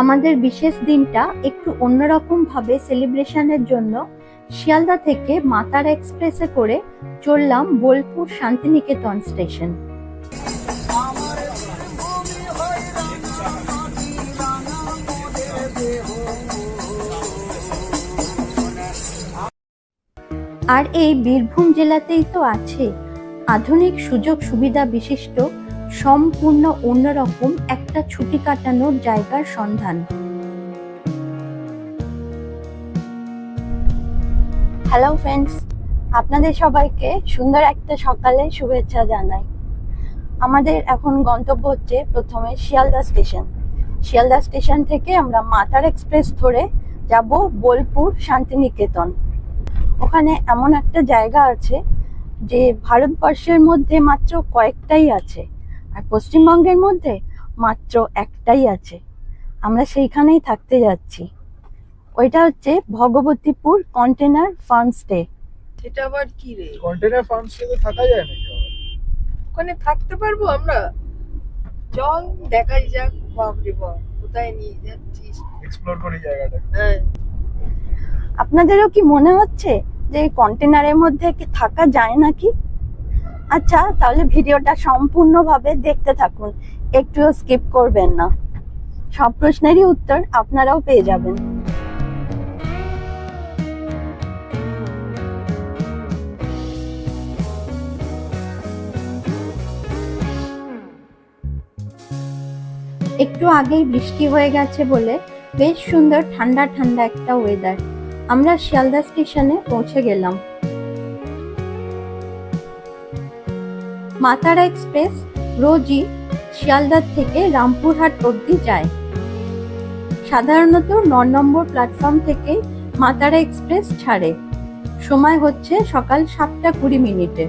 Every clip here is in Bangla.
আমাদের বিশেষ দিনটা একটু অন্যরকম ভাবে সেলিব্রেশনের জন্য শিয়ালদা থেকে মাতারা এক্সপ্রেসে করে চললাম বোলপুর শান্তিনিকেতন স্টেশন। আর এই বীরভূম জেলাতেই তো আছে আধুনিক সুযোগ সুবিধা বিশিষ্ট সম্পূর্ণ অন্যরকম একটা ছুটি কাটানোর জায়গার সন্ধান। হ্যালো ফ্রেন্ডস আপনাদের সবাইকে সুন্দর একটা সকালে শুভেচ্ছা জানাই। আমাদের এখন গন্তব্য হচ্ছে প্রথমে শিয়ালদা স্টেশন। শিয়ালদা স্টেশন থেকে আমরা মাতার এক্সপ্রেস ধরে যাব বোলপুর শান্তিনিকেতন। ওখানে এমন একটা জায়গা আছে যে ভারতবর্ষের মধ্যে মাত্র কয়েকটাই আছে। আর পশ্চিমবঙ্গের মধ্যে মাত্র একটাই আছে। আমরা সেইখানেই থাকতে যাচ্ছি। ওইটা হচ্ছে ভগবতীপুর কন্টেনার ফার্ম স্টে। সেটা আবার কি রে? কন্টেনার ফার্ম স্টেতে থাকা যায় নাকি আবার? ওখানে থাকতে পারব আমরা। চল দেখাই যাক। বাপরে বাপ কোথায় নিয়ে যাচ্ছিস? এক্সপ্লোর করি জায়গাটা। হ্যাঁ। আপনাদেরও কি মনে হচ্ছে যে এই কন্টেনারের মধ্যে কি থাকা যায় নাকি? আচ্ছা তাহলে ভিডিওটা সম্পূর্ণভাবে দেখতে থাকুন। একটুও স্কিপ করবেন না। সব প্রশ্নেরই উত্তর আপনারাও পেয়ে যাবেন। একটু আগেই বৃষ্টি হয়ে গেছে বলে বেশ সুন্দর ঠান্ডা ঠান্ডা একটা ওয়েদার আমরা শিয়ালদা স্টেশনে পৌঁছে গেলাম। মাতারা এক্সপ্রেস রোজই শিয়ালদার থেকে রামপুরহাট অবধি যায়। সাধারণত ন নম্বর প্ল্যাটফর্ম থেকে মাতারা এক্সপ্রেস ছাড়ে। সময় হচ্ছে সকাল সাতটা কুড়ি মিনিটে।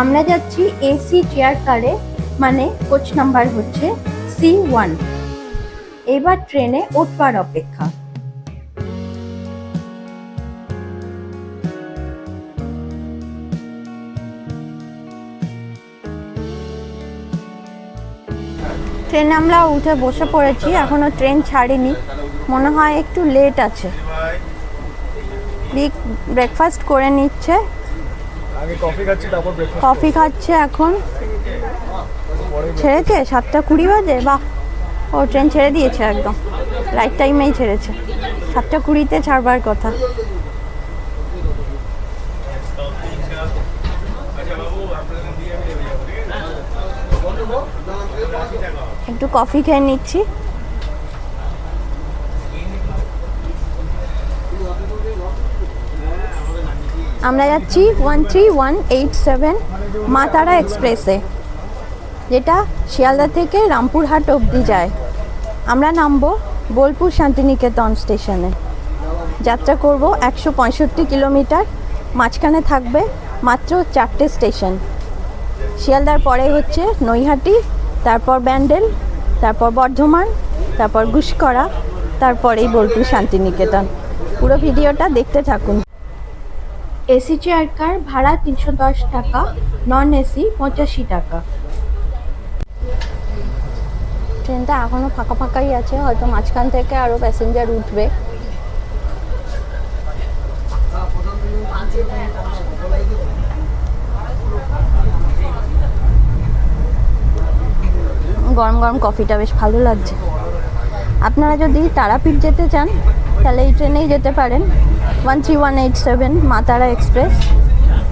আমরা যাচ্ছি এসি চেয়ার কারে মানে কোচ নাম্বার হচ্ছে সি ওয়ান এবার ট্রেনে উঠবার অপেক্ষা। ট্রেনে আমরা উঠে বসে পড়েছি, এখনও ট্রেন ছাড়িনি। মনে হয় একটু লেট আছে। ব্রেকফাস্ট করে নিচ্ছে। কফি কফি খাচ্ছে এখন। ছেড়েছে? সাতটা কুড়ি বাজে? বাহ! ও ট্রেন ছেড়ে দিয়েছে একদম। রাইট টাইমেই ছেড়েছে। সাতটা কুড়িতে ছাড়বার কথা। একটু কফি খেয়ে নিচ্ছি। আমরা যাচ্ছি one three one eight seven Maa Tara এক্সপ্রেসে, যেটা শিয়ালদা থেকে রামপুরহাট অবধি যায়। আমরা নামবো বোলপুর শান্তিনিকেতন স্টেশনে। যাত্রা করব একশো পঁয়ষট্টি কিলোমিটার, মাঝখানে থাকবে মাত্র চারটে স্টেশন। শিয়ালদার পরে হচ্ছে নৈহাটি, তারপর ব্যান্ডেল, তারপর বর্ধমান, তারপর গুসকরা তারপরেই বোলপুর শান্তিনিকেতন। পুরো ভিডিওটা দেখতে থাকুন। এসি চেয়ার কার, ভাড়া তিনশো দশ টাকা নন এসি পঁচাশি টাকা। ট্রেনটা এখনও ফাঁকা ফাঁকাই আছে, হয়তো মাঝখান থেকে আরও প্যাসেঞ্জার উঠবে। গরম গরম কফিটা বেশ ভালো লাগছে। আপনারা যদি তারাপীঠ যেতে চান, তাহলে এই ট্রেনেই যেতে পারেন। One three one eight seven Maa Tara express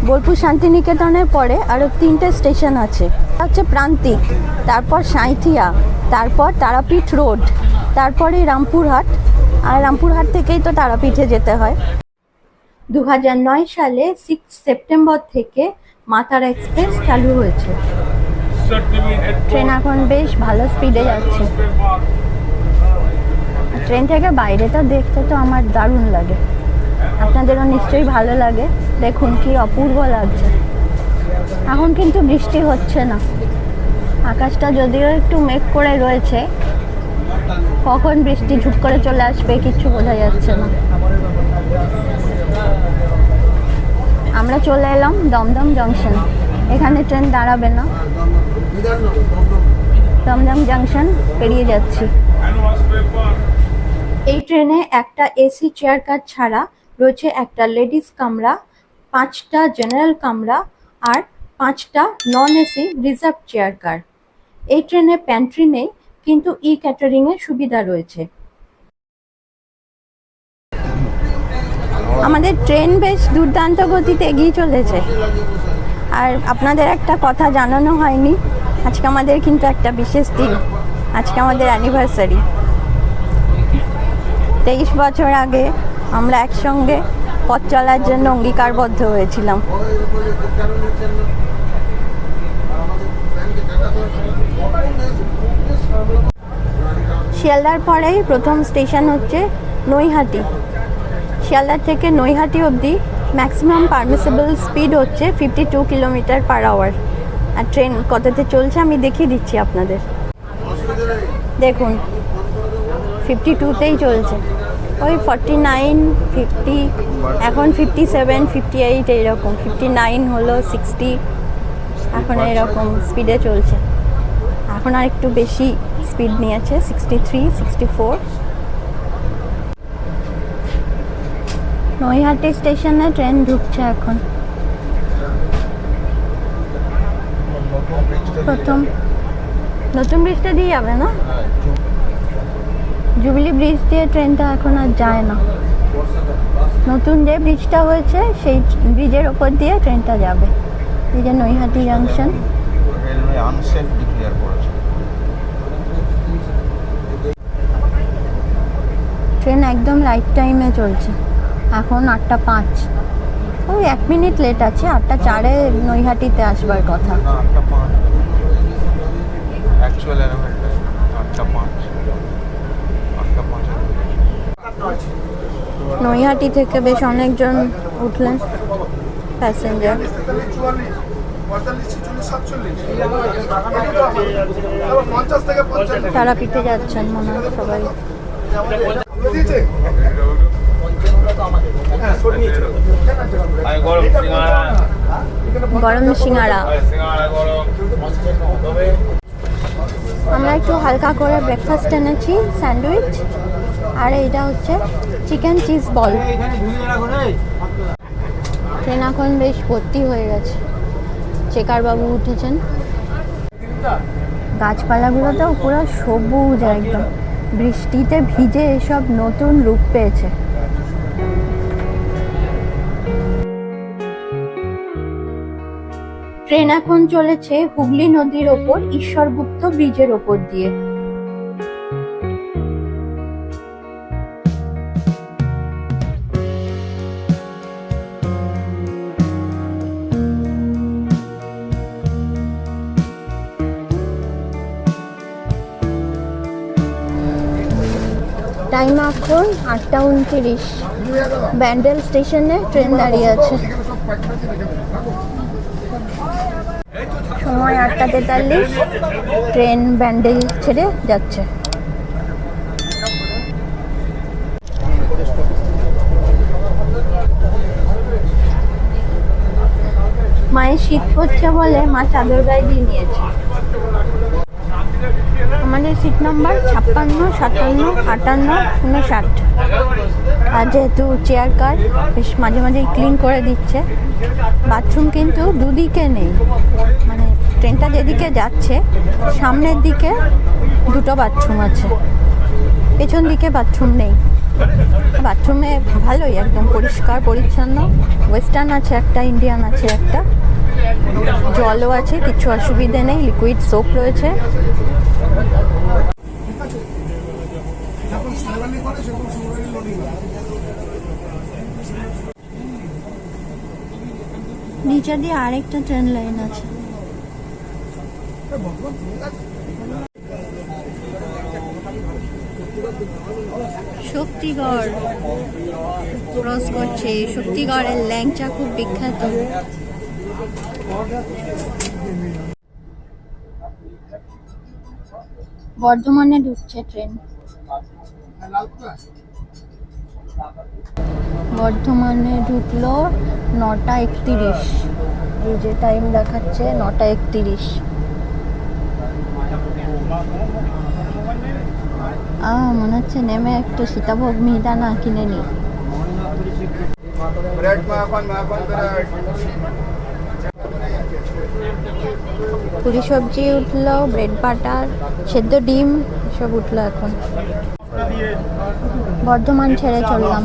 Bolpur শান্তিনিকেতনের পরে আরও তিনটে স্টেশন আছে। হচ্ছে প্রান্তিক, তারপর সাঁইথিয়া, তারপর তারাপীঠ রোড তারপরে রামপুরহাট। আর রামপুরহাট থেকেই তো তারাপীঠে যেতে হয়। দু সালে সিক্স সেপ্টেম্বর থেকে মাতারা এক্সপ্রেস চালু হয়েছে। ট্রেন এখন বেশ ভালো স্পিডে যাচ্ছে। ট্রেন থেকে বাইরেটা দেখতে তো আমার দারুণ লাগে। আপনাদেরও নিশ্চয়ই ভালো লাগে। দেখুন কি অপূর্ব লাগছে। এখন কিন্তু বৃষ্টি হচ্ছে না। আকাশটা যদিও একটু মেঘ করে রয়েছে, কখন বৃষ্টি ঝুপ করে চলে আসবে কিচ্ছু বোঝা যাচ্ছে না। আমরা চলে এলাম দমদম জংশন এখানে ট্রেন দাঁড়াবে না। দমদম জংশন পেরিয়ে যাচ্ছি। এই ট্রেনে একটা এসি চেয়ার কার ছাড়া রয়েছে একটা লেডিস কামরা, পাঁচটা জেনারেল কামরা আর পাঁচটা non AC reserve chair car এই ট্রেনে প্যান্ট্রি নেই, কিন্তু ই ক্যাটারিং এর সুবিধা রয়েছে। আমাদের ট্রেন বেশ দুর্দান্ত গতিতে এগিয়ে চলেছে। আর আপনাদের একটা কথা জানানো হয়নি, আজকে আমাদের কিন্তু একটা বিশেষ দিন, আজকে আমাদের অ্যানিভার্সারি তেইশ বছর আগে আমরা একসঙ্গে পথ চলার জন্য অঙ্গীকারবদ্ধ হয়েছিলাম। শিয়ালদার পরেই প্রথম স্টেশন হচ্ছে নৈহাটি। শিয়ালদার থেকে নৈহাটি অবধি ম্যাক্সিমাম পারমিসেবল স্পিড হচ্ছে fifty two kilometre per hour আর ট্রেন কততে চলছে আমি দেখিয়ে দিচ্ছি আপনাদের। দেখুন ফিফটি টুতেই চলছে। ওই ফর্টি নাইন ফিফটি এখন ফিফটি সেভেন ফিফটি এইট এইরকম। ফিফটি নাইন হলো সিক্সটি এখন এরকম স্পিডে চলছে। এখন আর একটু বেশি স্পিড নিয়েছে sixty three sixty four Naihati স্টেশনে ট্রেন ঢুকছে এখন। প্রথম নতুন ব্রিজটা দিয়ে যাবে না? জুবিলি ব্রিজ দিয়ে ট্রেনটা এখন আর যায় না। নতুন যে ব্রিজটা হয়েছে, সেই ব্রিজের ওপর দিয়ে ট্রেনটা যাবে। এই যে নৈহাটি জাংশন ট্রেন একদম রাইট টাইমে চলছে। এখন আটটা পাঁচ। ওই এক মিনিট লেট আছে, আটটা চারে নৈহাটিতে আসবার কথা। অ্যাকচুয়াল আটটা পাঁচ। নৈহাটি থেকে বেশ অনেকজন উঠলেন প্যাসেঞ্জার। পঞ্চান্ন তারাপীঠে যাচ্ছেন মনে হয় সবাই। গরম সিঙ্গারা। আমরা একটু হালকা করে ব্রেকফাস্ট এনেছি, স্যান্ডউইচ। আর এইটা হচ্ছে চিকেন চিজ বল। ট্রেন এখন বেশ ভর্তি হয়ে গেছে। চেকার বাবু উঠেছেন। গাছপালাগুলো তো পুরো সবুজ একদম। বৃষ্টিতে ভিজে এসব নতুন রূপ পেয়েছে। ট্রেন এখন চলেছে হুগলি নদীর ওপর, ঈশ্বরগুপ্ত ব্রিজের ওপর দিয়ে। টাইম এখন আটটা উনতিরিশ। ব্যান্ডেল স্টেশনে ট্রেন দাঁড়িয়ে আছে। সময় আটটা তেতাল্লিশ। ট্রেন ব্যান্ডেল ছেড়ে যাচ্ছে। মায়ের শীত করছে বলে মা চাদর গায়ে দিয়ে নিয়েছে। আমাদের সিট নাম্বার ছাপ্পান্ন, সাতান্ন, আটান্ন উনষাট আর যেহেতু চেয়ার কার বেশ মাঝে মাঝেই ক্লিন করে দিচ্ছে। বাথরুম কিন্তু দুদিকে নেই। মানে ট্রেনটা যেদিকে যাচ্ছে, সামনের দিকে দুটো বাথরুম আছে। পেছন দিকে বাথরুম নেই। বাথরুমে ভালোই, একদম পরিষ্কার, পরিচ্ছন্ন। ওয়েস্টার্ন আছে একটা ইন্ডিয়ান আছে একটা। জলও আছে, কিছু অসুবিধে নেই লিকুইড সোপ রয়েছে। লোডিং নিচে দিয়ে আরেকটা ট্রেন লাইন আছে। শক্তিগড়। ক্রস করছে। শক্তিগড়ের ল্যাংচা খুব বিখ্যাত। বর্ধমানে ঢুকছে ট্রেন বর্ধমানে ঢুকলো নটা একতিরিশ। এই যে টাইম দেখাচ্ছে, নটা একতিরিশ। আ, মনে হচ্ছে নেমে একটু সীতাভোগ মিহিদানা কিনে নি ব্রেড মাখন মাখন ব্রেড পুরি সবজি উঠল ব্রেড বাটার সেদ্ধ ডিম সব উঠল এখন। বর্ধমান ছেড়ে চললাম।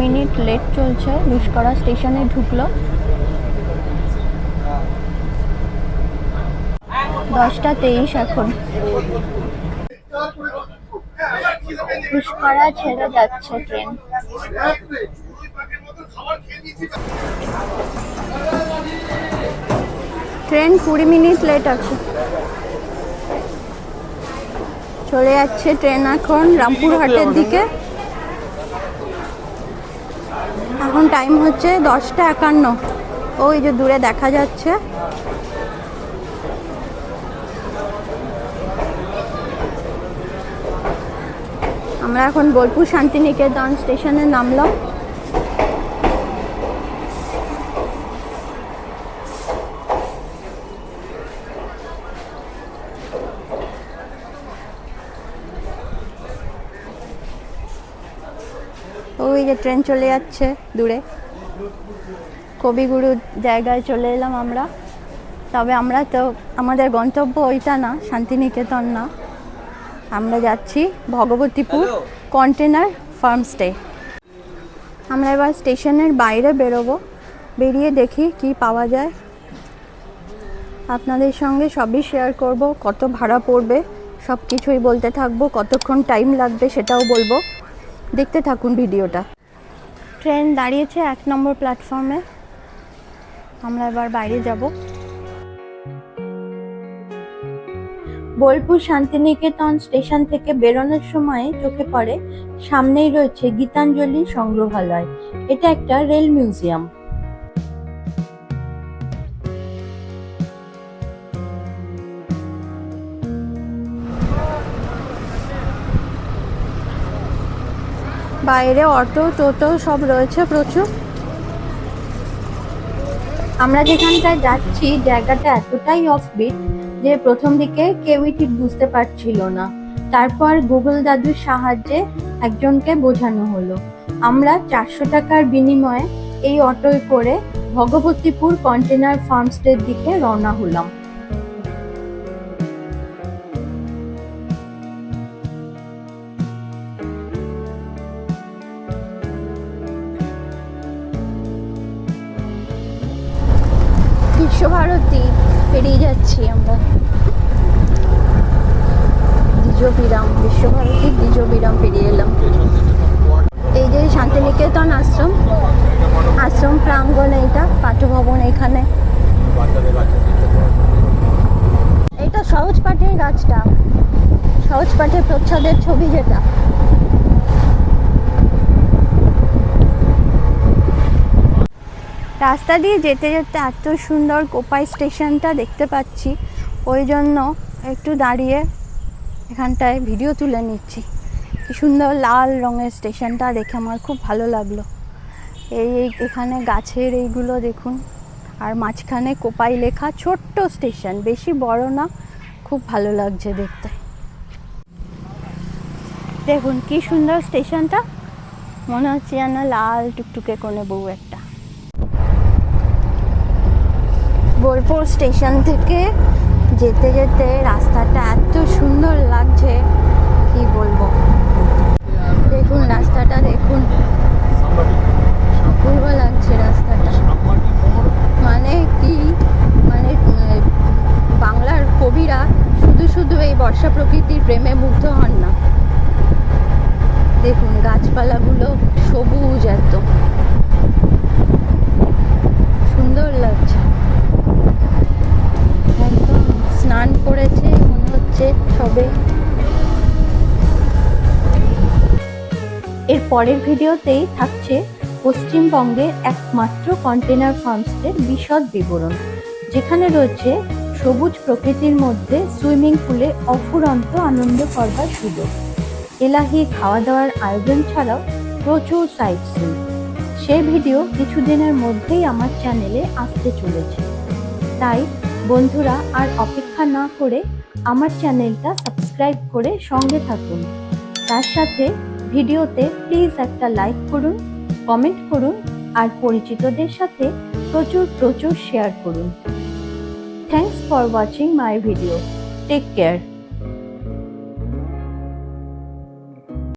মিনিট লেট চলছে, লুস্করা স্টেশনে ঢুকলো। দশটা তেইশ এখন। লুস্করা ছেড়ে যাচ্ছে ট্রেন। ট্রেন কুড়ি মিনিট লেট আছে। চলে যাচ্ছে ট্রেন এখন রামপুরহাটের দিকে। এখন টাইম হচ্ছে দশটা একান্ন। ওই যে দূরে দেখা যাচ্ছে। আমরা এখন বোলপুর শান্তিনিকেতন স্টেশনে নামলাম ওই যে ট্রেন চলে যাচ্ছে দূরে। কবিগুরু জায়গায় চলে এলাম আমরা। তবে আমরা তো আমাদের গন্তব্য ওইটা না শান্তিনিকেতন না। আমরা যাচ্ছি ভগবতীপুর কন্টেনার ফার্মস্টে আমরা এবার স্টেশনের বাইরে বেরোবো। বেরিয়ে দেখি কি পাওয়া যায়। আপনাদের সঙ্গে সবই শেয়ার করব কত ভাড়া পড়বে সব কিছুই বলতে থাকব কতক্ষণ টাইম লাগবে সেটাও বলব। দেখতে থাকুন ভিডিওটা। ট্রেন দাঁড়িয়েছে এক নম্বর প্ল্যাটফর্মে আমরা এবার বাইরে যাব। বোলপুর শান্তিনিকেতন স্টেশন থেকে বেরোনোর সময় চোখে পড়ে, সামনেই রয়েছে গীতাঞ্জলি সংগ্রহালয়। এটা একটা রেল মিউজিয়াম বাইরে অটো, টোটো সব রয়েছে প্রচুর। আমরা যেখানটায় যাচ্ছি, জায়গাটা এতটাই অফবিট যে প্রথম দিকে কেউই ঠিক বুঝতে পারছিল না। তারপর গুগল দাদুর সাহায্যে একজনকে বোঝানো হলো। আমরা চারশো টাকার বিনিময়ে এই অটোয় করে ভগবতীপুর কন্টেনার ফার্মস্টের দিকে রওনা হলাম। যাচ্ছি আমরা। দ্বিজবিরাম, বিশ্বভারতীর দ্বিজবিরাম পেরিয়ে এলাম। এই যে শান্তিনিকেতন আশ্রম আশ্রম প্রাঙ্গণ এইটা, পাঠভবন এখানে। এইটা সহজ পাঠের গাছটা। সহজ পাঠের প্রচ্ছদের ছবি যেটা। রাস্তা দিয়ে যেতে যেতে এত সুন্দর কোপাই স্টেশনটা দেখতে পাচ্ছি। ওই জন্য একটু দাঁড়িয়ে এখানটায় ভিডিও তুলে নিচ্ছি। কি সুন্দর লাল রঙের স্টেশনটা দেখে আমার খুব ভালো লাগল। এই এখানে গাছের এইগুলো দেখুন। আর মাঝখানে কোপাই লেখা ছোট্ট স্টেশন, বেশি বড় না, খুব ভালো লাগছে দেখতে। দেখুন কি সুন্দর স্টেশনটা। মনে হচ্ছে যেন লাল টুকটুকে কোনো বউ একটা। বোলপুর স্টেশন থেকে যেতে যেতে রাস্তাটা এত সুন্দর লাগছে, কি বলব? দেখুন রাস্তাটা, দেখুন। অপূর্ব লাগছে রাস্তাটা। মানে কি? মানে বাংলার কবিরা শুধু শুধু এই বর্ষা প্রকৃতির প্রেমে মুগ্ধ হন না। দেখুন গাছপালাগুলো সবুজ এত। সুন্দর লাগছে। স্নান করেছে, মনে হচ্ছে সবে। এর পরের ভিডিওতেই থাকছে পশ্চিমবঙ্গের একমাত্র কন্টেনার ফার্মসের বিশদ বিবরণ, যেখানে রয়েছে সবুজ প্রকৃতির মধ্যে সুইমিং পুলে অফুরন্ত আনন্দ করবার সুযোগ। এলাহি খাওয়া দাওয়ার আয়োজন ছাড়াও প্রচুর সাইট সিন সেই ভিডিও কিছুদিনের মধ্যেই আমার চ্যানেলে আসতে চলেছে। তাই বন্ধুরা, আর অপেক্ষা না করে আমার চ্যানেলটা সাবস্ক্রাইব করে সঙ্গে থাকুন। তার সাথে ভিডিওতে প্লিজ একটা লাইক করুন, কমেন্ট করুন, আর পরিচিতদের সাথে প্রচুর প্রচুর শেয়ার করুন। Thanks for watching my video take care